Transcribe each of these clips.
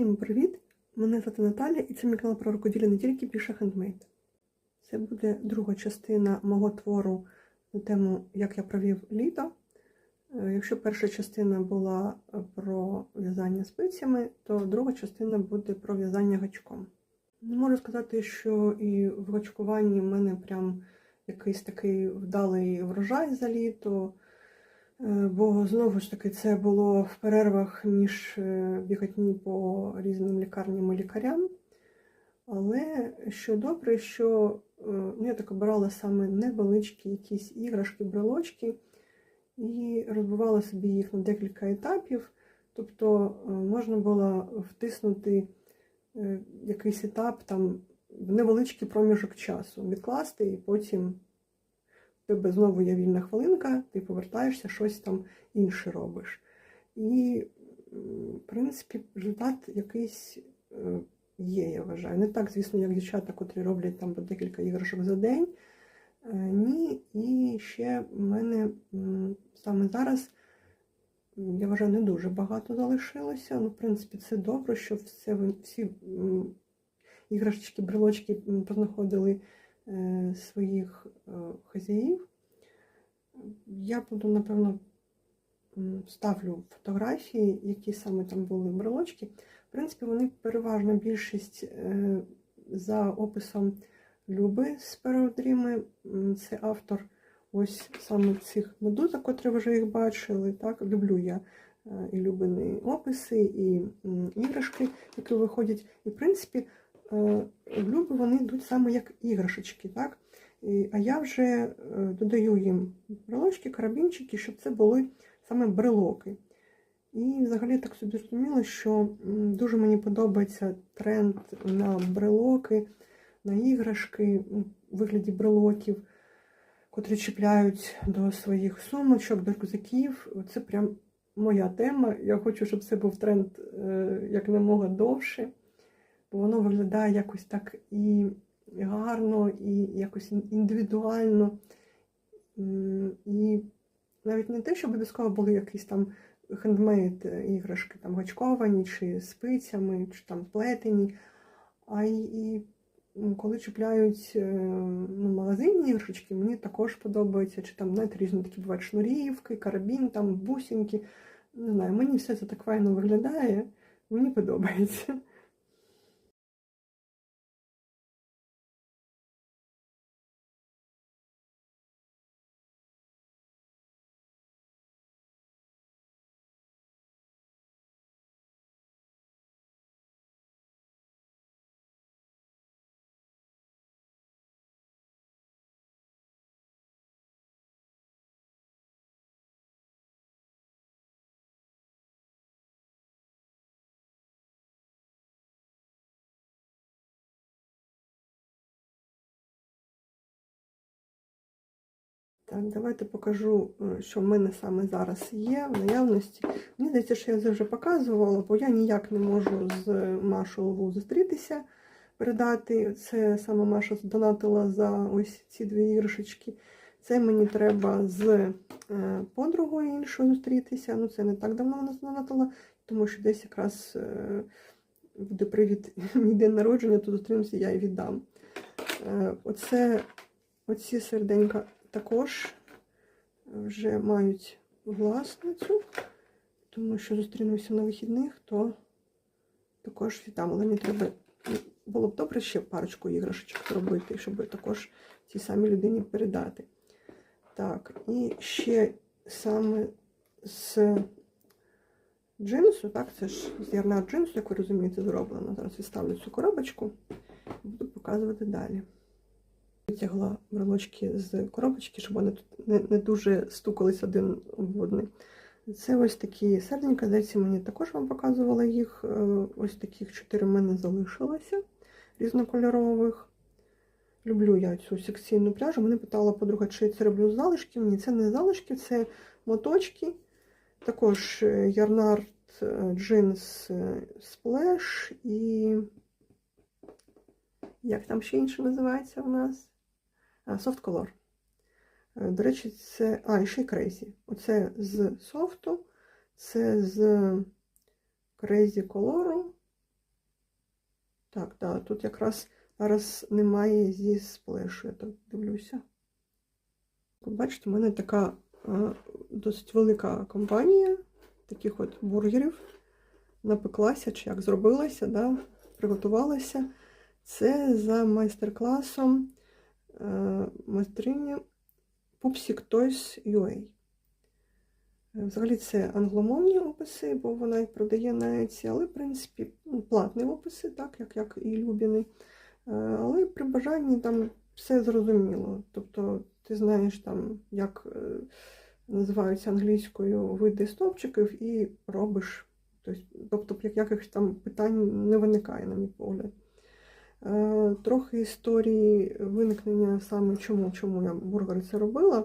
Всім привіт! Мене звати Наталя і це мій канал про рукоділля не тільки більше хендмейд. Це буде друга частина мого твору на тему Як я провів літо. Е, Якщо перша частина була про в'язання спицями, то друга частина буде про в'язання гачком. Не можу сказати, що і в гачкуванні в мене прям якийсь такий вдалий врожай за літо. Е, Бо знову ж таки це було в перервах між е, біготні по різним лікарням і лікарям. Але що добре, що е, ну, я так обирала саме невеличкі якісь іграшки, брелочки і розбивала собі їх на декілька етапів. Тобто е, можна було втиснути е, якийсь етап там в невеличкий проміжок часу, відкласти і потім тебе знову є вільна хвилинка, ти повертаєшся, щось там інше робиш. І, в принципі, результат якийсь е, є, я вважаю. Не так, звісно, як дівчата, котрі роблять там по декілька іграшок за день. Е, Ні, і ще в мене саме зараз, я вважаю, не дуже багато залишилося. Ну, в принципі, це добре, що все, всі іграшечки, брелочки познаходили своїх е, хазяїв. Я буду, напевно, ставлю фотографії, які саме там були брелочки. В принципі, вони переважна більшість е, за описом Люби з Переодріми. Це автор ось саме цих медузок, котрі вже їх бачили. Так? Люблю я е, і Любини описи, і іграшки, які виходять. І, в принципі, е, Люби вони йдуть саме як іграшечки. Так? А я вже е, додаю їм брелочки, карабінчики, щоб це були саме брелоки. І взагалі так собі зрозуміло, що дуже мені подобається тренд на брелоки, на іграшки у вигляді брелоків, котрі чіпляють до своїх сумочок, до рюкзаків. Це прям моя тема. Я хочу, щоб це був тренд е, якнаймога довше, бо воно виглядає якось так і гарно, і якось індивідуально. І навіть не те, що обов'язково були якісь там хендмейд іграшки, там гачковані, чи спицями, чи там плетені, а й і коли чіпляють е, ну, магазинні іграшечки, мені також подобається, чи там знаєте, різні такі бувають шнурівки, карабін, там бусинки. Не знаю, мені все це так файно виглядає, мені подобається. Так, давайте покажу, е, що в мене саме зараз є в наявності. Мені здається, що я це вже показувала, бо я ніяк не можу з Машою Лву зустрітися, передати. Це саме Маша здонатила за ось ці дві іграшечки. Це мені треба з е, подругою іншою зустрітися. Ну, це не так давно вона здонатила, тому що десь якраз е, буде привід мій день народження, то зустрінемося, я їй віддам. Оце, оці серденька також вже мають власницю, тому що зустрінемося на вихідних, то також віддам. Але мені треба було б добре ще парочку іграшечок зробити, щоб також цій самій людині передати. Так, і ще саме з джинсу, так, це ж з ярна джинсу, як ви розумієте, зроблено. Зараз відставлю цю коробочку буду показувати далі. Витягла брелочки з коробочки, щоб вони тут не, не дуже стукались один в один. Це ось такі серденька, здається, мені також вам показувала їх. Е, Ось таких чотири в мене залишилося різнокольорових. Люблю я цю секційну пряжу. Мене питала подруга, чи я це роблю з залишків. Ні, це не залишки, це моточки. Також Ярнард е, джинс е, сплеш і. Як там ще інше називається у нас? А, Soft Color. Е, До речі, це. А, і ще й Crazy. Оце з софту, це з Crazy Color. Так, да, тут якраз зараз немає зі сплешу, я так дивлюся. Бачите, у мене така е, досить велика компанія таких от бургерів. Напеклася, чи як зробилася, да, приготувалася. Це за майстер-класом е, майстрині Pupsik Toys UA. Е, Взагалі це англомовні описи, бо вона їх продає на Etsy, але, в принципі, ну, платні описи, так, як, як і Любіни. Е, Але при бажанні там все зрозуміло. Тобто ти знаєш там, як е, називаються англійською види стовпчиків, і робиш. Тобто якихось там питань не виникає, на мій погляд. Е, Трохи історії виникнення саме чому, чому я бургери це робила.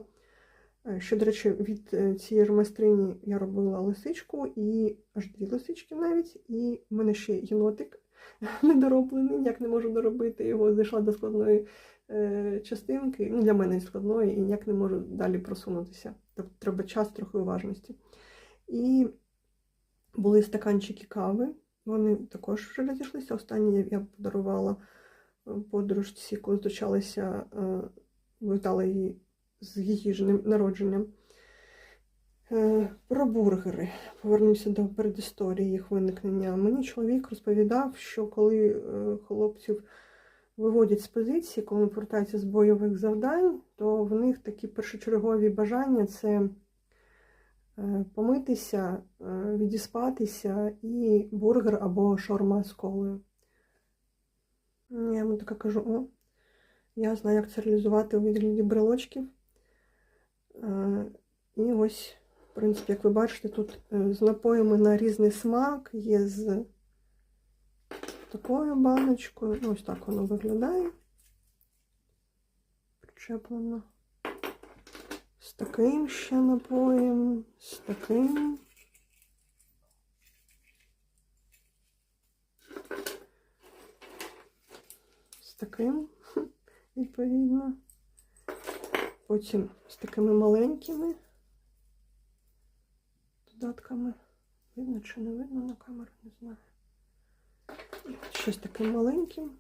Ще, до речі, від е, цієї ж майстрині я робила лисичку і аж дві лисички навіть. І в мене ще єнотик недороблений, ніяк не можу доробити. Його зайшла до складної е, частинки. Ну, для мене складної, і ніяк не можу далі просунутися. Тобто треба час, трохи уважності. І були стаканчики кави. Вони також вже розійшлися. Останні я- подарувала е, подружці, коли зустрічалася, е, вітала її з її ж народженням. Е, Про бургери. Повернуся до передісторії їх виникнення. Мені чоловік розповідав, що коли хлопців виводять з позиції, коли повертаються з бойових завдань, то в них такі першочергові бажання це помитися, е, відіспатися і бургер або шаурма з колою. Я йому така кажу: о, я знаю, як це реалізувати у вигляді брелочків. Е, І ось, в принципі, як ви бачите, тут е, з напоями на різний смак є з такою баночкою. Ну, ось так воно виглядає. Причеплено. Таким ще напоєм, з таким. З таким, відповідно. Потім з такими маленькими додатками. Видно чи не видно на камеру, не знаю. З таким маленьким.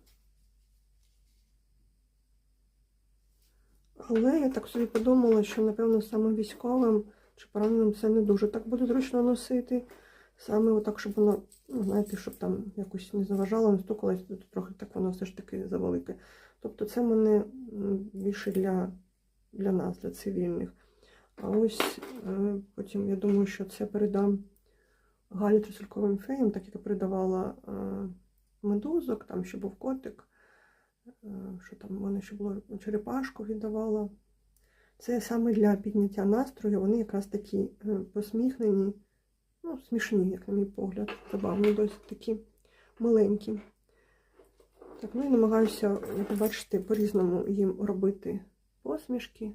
Але я так собі подумала, що, напевно, саме військовим чи пораненим це не дуже так буде зручно носити. Саме отак, щоб воно, ну, знаєте, щоб там якось не заважало, не стукалось, тут трохи так воно все ж таки завелике. Тобто це мене більше для, для нас, для цивільних. А ось е, потім я думаю, що це передам Галі Трусельковим феям, так як я передавала е, медузок, там ще був котик. Е, Що там в мене ще було черепашку віддавала. Це саме для підняття настрою. Вони якраз такі е, посміхнені, ну, смішні, як на мій погляд, забавні, досить такі маленькі. Так, ну і намагаюся, як бачите, по-різному їм робити посмішки.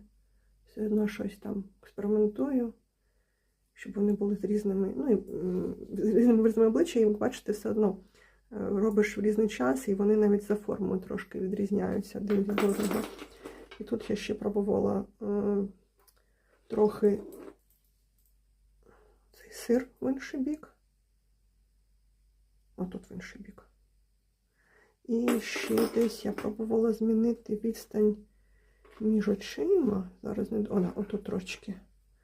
Все одно щось там експериментую, щоб вони були з різними, ну, і, з різними обличчя, як бачите, все одно робиш в різний час, і вони навіть за формою трошки відрізняються один від одного. І тут я ще пробувала е, трохи цей сир в інший бік. Отут в інший бік. І ще десь я пробувала змінити відстань між очима. Зараз не о, да, отут трошечки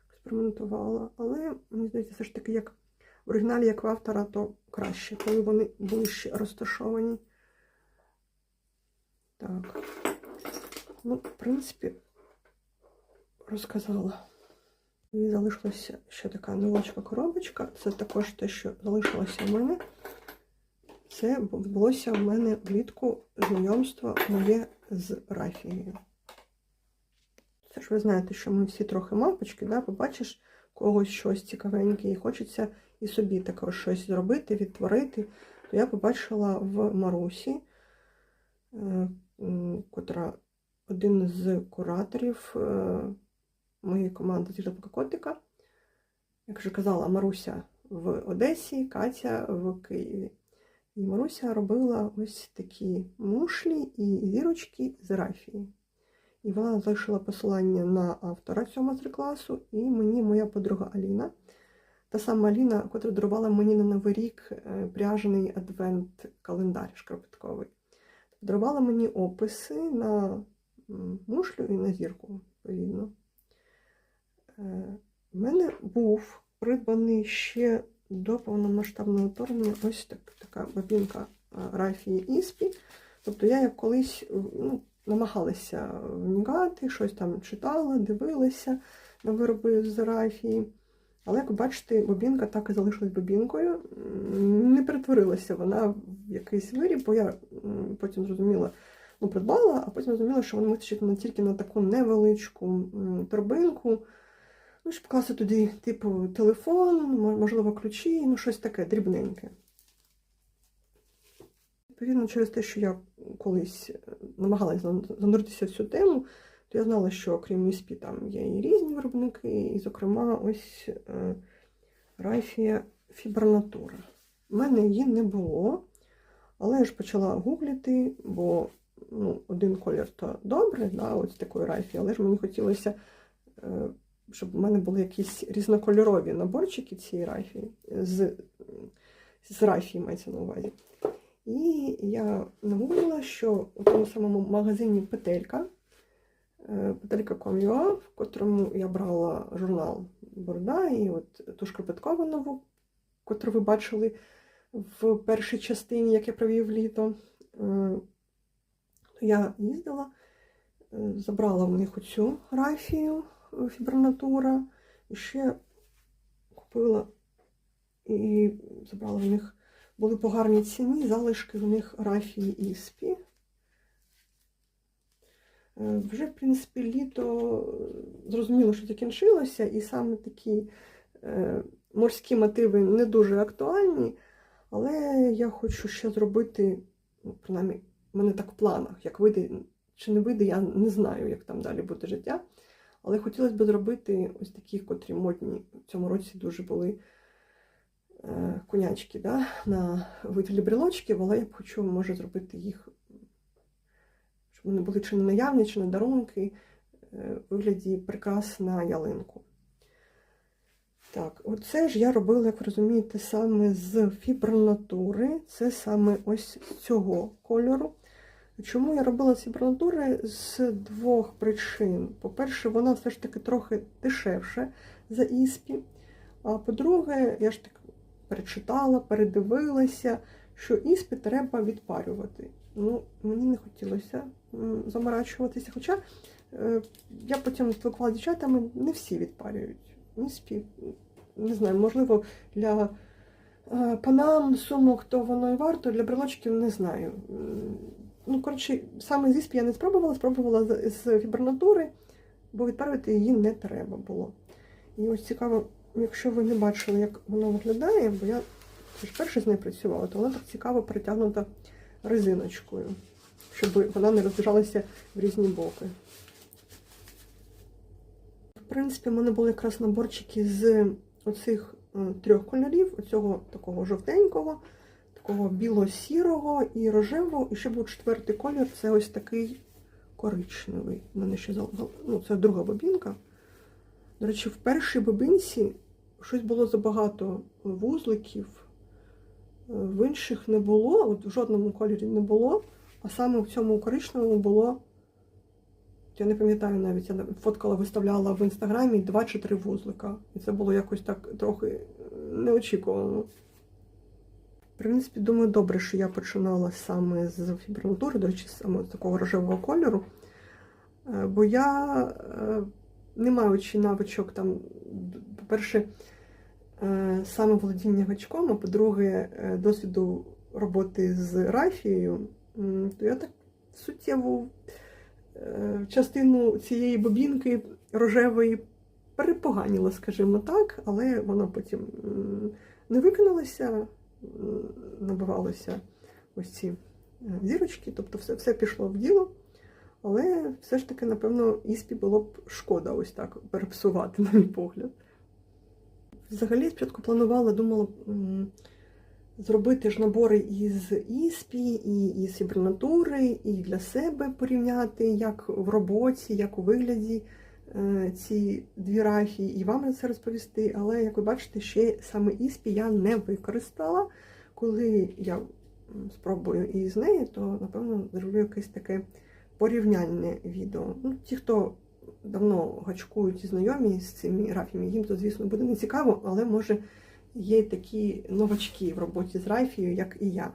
експериментувала. Але мені здається, все ж таки, як в оригіналі, як в автора, то краще, коли вони ближче розташовані. Так. Ну, в принципі, розказала. І залишилася ще така невеличка коробочка. Це також те, що залишилося в мене. Це відбулося в мене влітку знайомство моє з Рафією. Це ж ви знаєте, що ми всі трохи мавпочки, да? побачиш когось щось цікавеньке, і хочеться і собі також щось зробити, відтворити. То я побачила в Марусі, е, котра один з кураторів е, моєї команди з Котика. Як вже казала, Маруся в Одесі, Катя в Києві. І Маруся робила ось такі мушлі і зірочки з рафії. І вона залишила посилання на автора цього мастер-класу, і мені моя подруга Аліна та сама Аліна, котра дарувала мені на Новий рік е, пряжений адвент-календар шкарпетковий. Подарувала мені описи на мушлю і на зірку, відповідно. Е, В мене був придбаний ще до повномасштабного вторгнення ось так, така бабінка е, Рафії Іспі. Тобто я як колись е, ну, намагалася вникати, щось там читала, дивилася на вироби з Рафії. Але, як бачите, бобінка так і залишилась бобінкою. Не перетворилася вона в якийсь виріб, бо я потім зрозуміла, ну, придбала, а потім зрозуміла, що воно вистачить тільки на таку невеличку торбинку. Ну, щоб класти туди, типу, телефон, можливо, ключі, ну, щось таке дрібненьке. Відповідно, через те, що я колись е, намагалася зан- зануритися в цю тему, я знала, що окрім ІСПІ там є і різні виробники, і, зокрема, ось е, Райфія Фібернатура. У мене її не було, але я ж почала гуглити, бо ну, один колір то добре, да, ось такої Райфії, але ж мені хотілося, е, щоб в мене були якісь різнокольорові наборчики цієї Райфії, з, з Райфії мається на увазі. І я нагуглила, що у тому самому магазині Петелька, е, Петелька.com.ua, в котрому я брала журнал Борда і от ту шкарпеткову нову, котру ви бачили в першій частині, як я провів літо. То Я їздила, е, забрала в них оцю рафію е, фібернатура, і ще купила і забрала в них були по гарній ціні, залишки в них рафії іспі. Вже, в принципі, літо е, зрозуміло, що закінчилося, і саме такі е, морські мотиви не дуже актуальні, але я хочу ще зробити, ну, принаймні, в мене так в планах, як вийде чи не вийде, я не знаю, як там далі буде життя. Але хотілося б зробити ось такі, котрі модні. В цьому році дуже були е, конячки да, на вигляді брелочків, але я б хочу, може, зробити їх, вони були чи не наявні, чи на дарунки, е, вигляді прикрас на ялинку. Так, оце ж я робила, як розумієте, саме з фібронатури. Це саме ось з цього кольору. Чому я робила ці бронатури? З двох причин. По-перше, вона все ж таки трохи дешевше за іспі. А по-друге, я ж так перечитала, передивилася, що іспі треба відпарювати. Ну, мені не хотілося заморачуватися. Хоча е, я потім спілкувалася з дівчатами, не всі відпарюють. Іспі, не знаю, можливо, для е, панам, сумок, то воно і варто, для брелочків не знаю. Ну, коротше, саме з іспі я не спробувала, спробувала з, з фібернатури, бо відправити її не треба було. І ось цікаво, якщо ви не бачили, як воно виглядає, бо я це перше з нею працювала, то вона так цікаво перетягнута резиночкою, щоб вона не розбіжалася в різні боки. В принципі, в мене були якраз наборчики з оцих е, трьох кольорів: оцього такого жовтенького, такого біло-сірого і рожевого. І ще був четвертий колір це ось такий коричневий. У мене ще ну, це друга бобінка. До речі, в першій бобинці щось було забагато вузликів, в інших не було, от в жодному кольорі не було, а саме в цьому коричневому було. Я не пам'ятаю навіть, я фоткала, виставляла в інстаграмі два чи три вузлика. І це було якось так трохи неочікувано. В принципі, думаю, добре, що я починала саме з фібронатури, до речі, саме з такого рожевого кольору. Е, Бо я, е, не маючи навичок, там, по-перше, саме володіння гачком, а по-друге, е, досвіду роботи з рафією, то я так суттєву е, частину цієї бобінки рожевої перепоганіла, скажімо так, але вона потім не виконалася, м, набивалися ось ці е, зірочки, тобто все, все пішло в діло. Але все ж таки, напевно, іспі було б шкода ось так перепсувати, на мій погляд. Взагалі, спочатку планувала, думала зробити ж набори із іспі, і із фібронатури, і для себе порівняти, як в роботі, як у вигляді е, ці дві рафії і вам це розповісти, але, як ви бачите, ще саме іспі я не використала. Коли я спробую і з нею, то напевно зроблю якесь таке порівняльне відео. Ну, ті, хто давно гачкують і знайомі з цими рафіями, їм то, звісно, буде не цікаво, але може є такі новачки в роботі з рафією, як і я.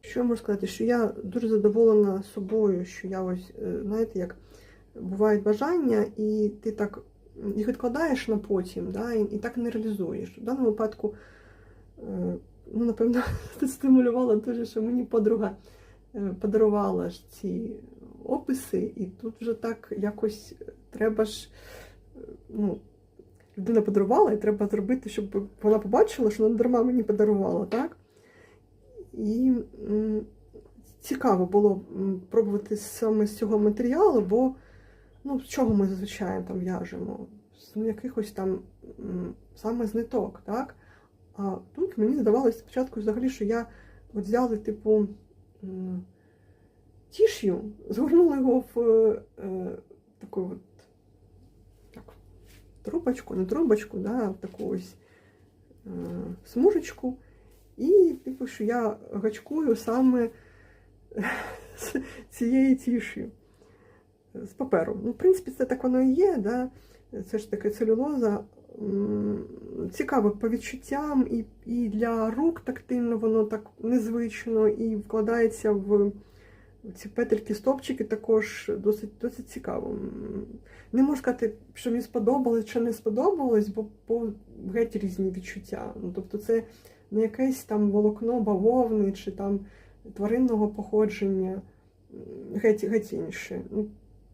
Що я можу сказати, що я дуже задоволена собою, що я ось, е, знаєте, як бувають бажання, і ти так їх відкладаєш на потім, да, і, і так не реалізуєш. В даному випадку, е, ну, напевно, це стимулювало дуже, що мені подруга е, подарувала ж ці описи, і тут вже так якось треба ж, ну, людина подарувала, і треба зробити, щоб вона побачила, що вона дарма мені подарувала, так? І цікаво було пробувати саме з цього матеріалу, бо ну, з чого ми зазвичай там в'яжемо? З якихось там саме з ниток, так? А тут мені здавалося спочатку взагалі, що я от взяла, типу, тіш'ю, згорнула його в е, таку трубочку, не трубочку, да, в таку ось е, смужечку. І, типу, що я гачкую саме з цією тіш'ю з паперу. Ну, в принципі, це так воно і є, да? це ж таке целюлоза. Цікаво по відчуттям, і, і для рук тактильно воно так незвично і вкладається в ці петельки, стопчики також досить, досить цікаво. Не можу сказати, що мені сподобалось чи не сподобалось, бо, бо геть різні відчуття. Ну, тобто це не якесь там волокно бавовни чи там тваринного походження, геть, геть інше. Ну,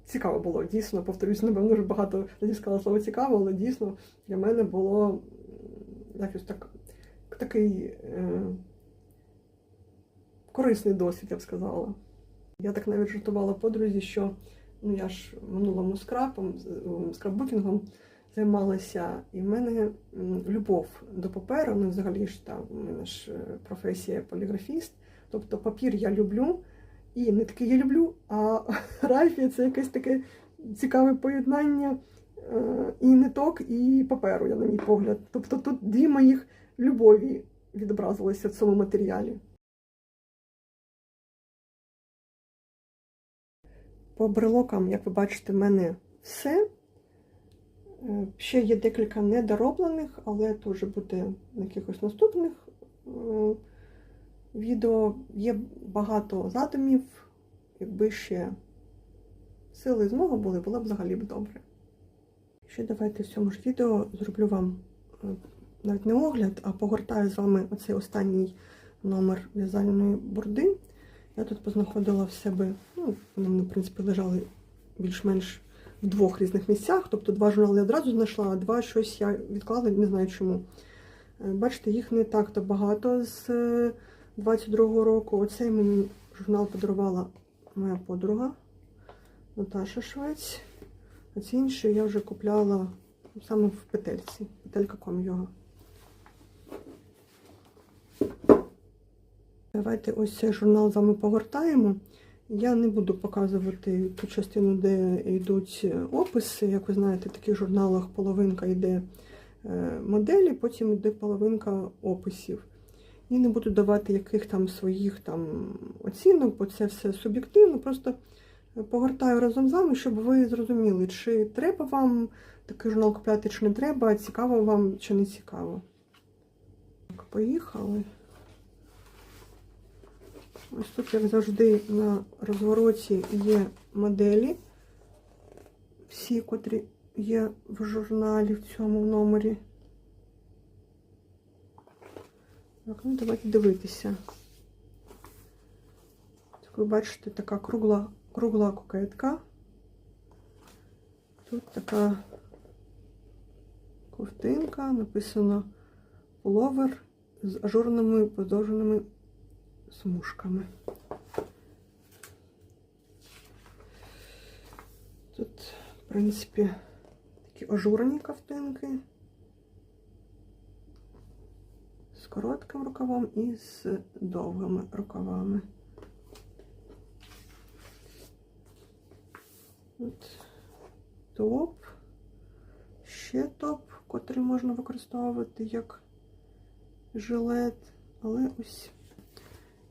цікаво було, дійсно, повторюсь, напевно, вже багато сказала слово цікаво, але дійсно для мене було якось так, такий е, корисний досвід, я б сказала. Я так навіть жартувала подрузі, що ну, я ж минулому скрапом, скрапбукінгом займалася, і в мене любов до паперу, ну взагалі ж там у мене ж е, професія поліграфіст. Тобто папір я люблю, і не таки я люблю, а рафія це якесь таке цікаве поєднання е, і ниток, і паперу, я на мій погляд. Тобто тут дві моїх любові відобразилися в цьому матеріалі. По брелокам, як ви бачите, в мене все. Е, Ще є декілька недороблених, але вже буде на якихось наступних е, відео. Є багато задумів. Якби ще сили і змога були, було б взагалі б добре. Ще давайте в цьому ж відео зроблю вам е, навіть не огляд, а погортаю з вами оцей останній номер в'язальної бурди. Я тут познаходила в себе, ну, вони, в принципі, лежали більш-менш в двох різних місцях. Тобто два журнали я одразу знайшла, а два щось я відклала, не знаю чому. Е, Бачите, їх не так-то багато з е, 22-го року. Оцей мені журнал подарувала моя подруга Наташа Швець. А ці інші я вже купляла саме в петельці. Петелька.com його. Давайте ось цей журнал з вами погортаємо. Я не буду показувати ту частину, де йдуть описи. Як ви знаєте, в таких журналах половинка йде е, моделі, потім йде половинка описів. І не буду давати яких там своїх там оцінок, бо це все суб'єктивно. Просто погортаю разом з вами, щоб ви зрозуміли, чи треба вам такий журнал купляти, чи не треба, цікаво вам чи не цікаво. Так, поїхали. Ось тут, як завжди, на розвороті є моделі. Всі, котрі є в журналі в цьому номері. Так, ну давайте дивитися. Так ви бачите, така кругла, кругла кокетка. Тут така ковтинка, написано пуловер з ажурними подовженими смужками. Тут, в принципі, такі ажурні ковтинки з коротким рукавом і з довгими рукавами. Тут топ ще топ, котрий можна використовувати як жилет. Але ось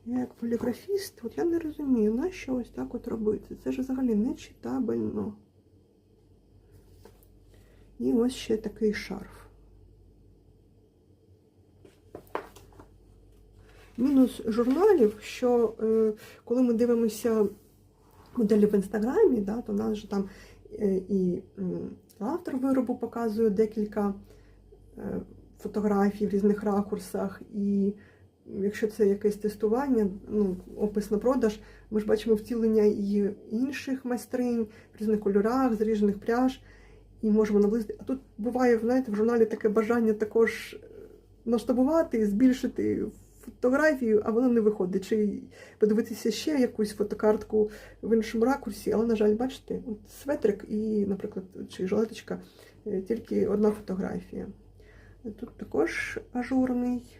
я як поліграфіст, от я не розумію, нащо ось так от робити. Це ж взагалі не читабельно. І ось ще такий шарф. Мінус журналів, що е, коли ми дивимося моделі в інстаграмі, да, то нас же там е, і м, автор виробу показує декілька е, фотографій в різних ракурсах, і якщо це якесь тестування, ну, опис на продаж, ми ж бачимо втілення і інших майстринь в різних кольорах, з різних пряж, і можемо наблизити. А тут буває, знаєте, в журналі таке бажання також е, масштабувати, збільшити фотографію, а воно не виходить. Чи подивитися ще якусь фотокартку в іншому ракурсі, але, на жаль, бачите, от светрик і, наприклад, чи жилеточка, е, тільки одна фотографія. Тут також ажурний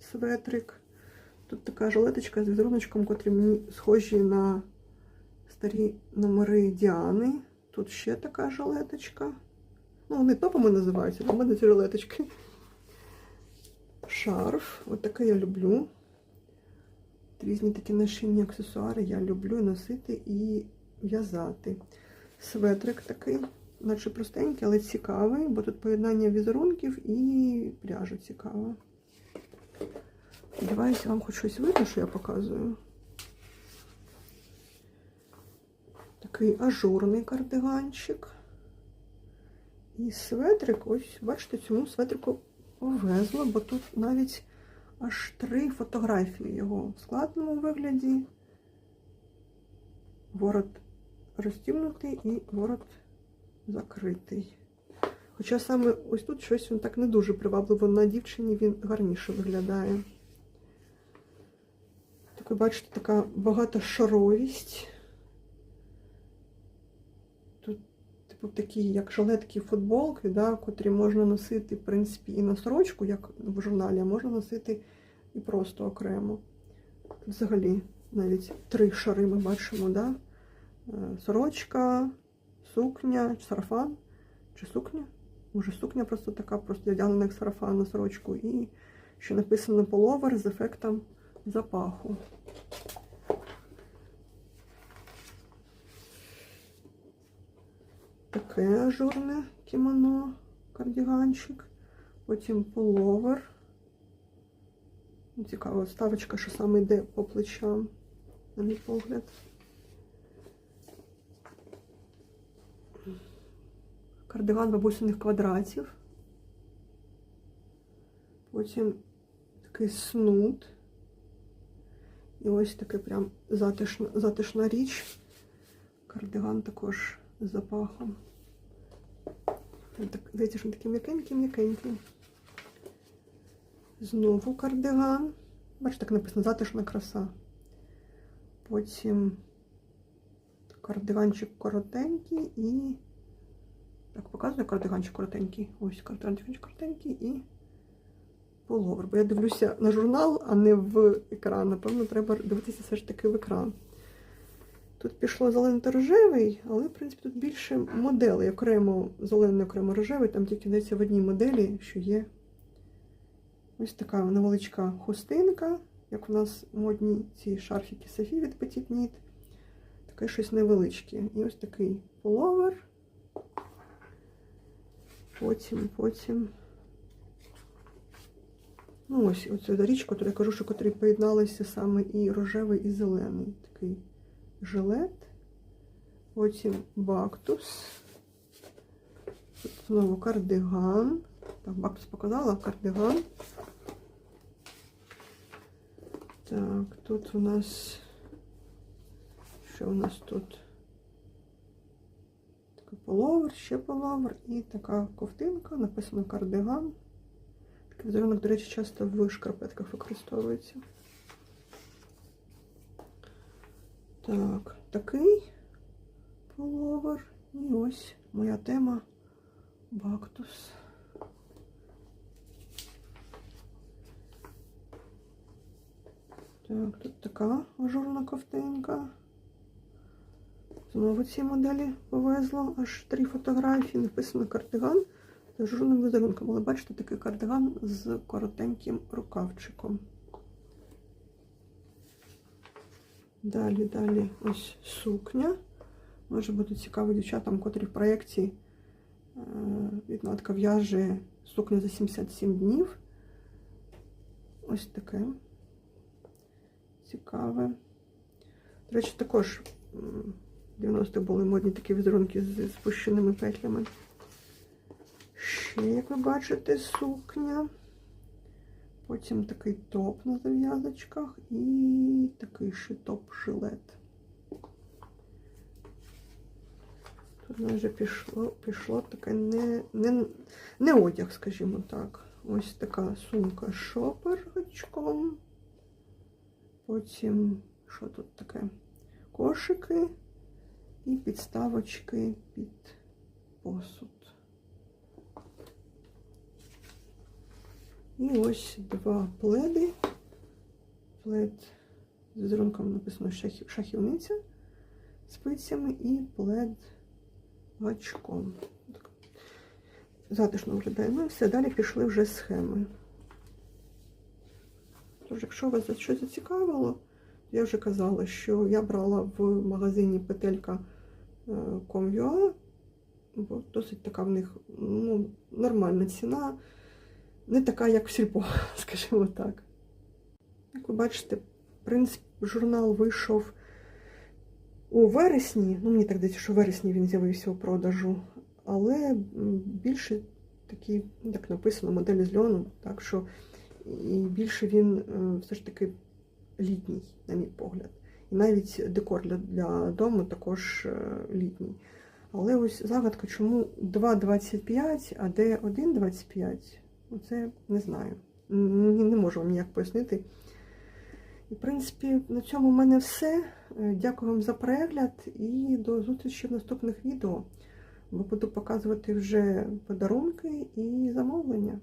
светрик. Тут така жилеточка з візеруночком, котрі мені схожі на старі номери Діани. Тут ще така жилеточка. Ну, вони топами називаються, в мене ці жилеточки. Шарф. От таке я люблю. Різні такі нашинні аксесуари я люблю носити і в'язати. Светрик такий, наче простенький, але цікавий, бо тут поєднання візерунків і пряжа цікава. Сподіваюся, вам хоч щось видно, що я показую. Такий ажурний кардиганчик. І светрик, ось, бачите, цьому светрику повезло, бо тут навіть аж три фотографії його в складному вигляді. Ворот розтібнутий і ворот закритий. Хоча саме ось тут щось він так не дуже привабливо на дівчині, він гарніше виглядає. Ви бачите, така багата шаровість. Тут, типу, такі, як жилетки футболки, да, котрі можна носити, в принципі, і на сорочку, як в журналі, а можна носити і просто окремо. Взагалі, навіть три шари ми бачимо, да? Е, Сорочка, сукня, сарафан чи сукня. Може, сукня просто така, просто одягнена як сарафан на сорочку. І що написано половер з ефектом запаху. Таке ажурне кімоно, кардіганчик. Потім половер. Цікаво, ставочка, що саме йде по плечам, на мій погляд. Кардиган бабусиних квадратів. Потім такий снуд. І ось таке прям затишна, затишна річ. Кардиган також з запахом. Так, здається, що він такий м'якенький-м'якенький. Знову кардиган. Бачите, так написано затишна краса. Потім кардиганчик коротенький і. Так, показує кардиганчик коротенький. Ось кардиганчик коротенький і половер. Бо я дивлюся на журнал, а не в екран. Напевно, треба дивитися все ж таки в екран. Тут пішло зелений та рожевий, але, в принципі, тут більше моделей. Окремо зелений, окремо рожевий, там тільки йдеться в одній моделі, що є ось така невеличка хустинка, як у нас модні ці шарфіки Софі від Petit Knit. Таке щось невеличке. І ось такий половер. Потім, потім. Ну, ось оця річ, яку я кажу, що котрі поєдналися саме і рожевий, і зелений. Такий жилет. Потім бактус. Тут знову кардиган. Так, бактус показала, кардиган. Так, тут у нас. Що у нас тут? Такий половер, ще половер і така ковтинка, написано кардиган. Такий візерунок, до речі, часто в шкарпетках використовується. Так, такий половер. І ось моя тема бактус. Так, тут така ажурна ковтинка. Знову ці моделі повезло. Аж три фотографії. Написано кардиган. Ажурним візерунком. Але бачите, такий кардиган з коротеньким рукавчиком. Далі, далі ось сукня. Може бути цікаво дівчатам, котрі в проєкті е, віднатка в'яже сукню за 77 днів. Ось таке. Цікаве. До речі, також в 90-х були модні такі візерунки з спущеними петлями. Ще, як ви бачите, сукня. Потім такий топ на зав'язочках і такий ще топ-жилет. Тут вже пішло, пішло таке не, не, не одяг, скажімо так. Ось така сумка з шоперочком. Потім, що тут таке? Кошики і підставочки під посуд. І ось два пледи. Плед з візерунком написано «Шахі- шахівниця спицями і плед гачком. Затишно виглядає. Ну все, далі пішли вже схеми. Тож, якщо вас щось зацікавило, я вже казала, що я брала в магазині петелька е, бо досить така в них ну, нормальна ціна, не така, як в сільпо, скажімо так. Як ви бачите, в принципі, журнал вийшов у вересні. Ну, мені так здається, що в вересні він з'явився у продажу, але більше такі, як написано, моделі з льону, так що і більше він е, все ж таки літній, на мій погляд. І навіть декор для, для дому також е, літній. Але ось загадка, чому 2,25, а де 1,25, оце не знаю. Не можу вам ніяк пояснити. І, в принципі, на цьому в мене все. Е, Дякую вам за перегляд і до зустрічі в наступних відео. Бо буду показувати вже подарунки і замовлення.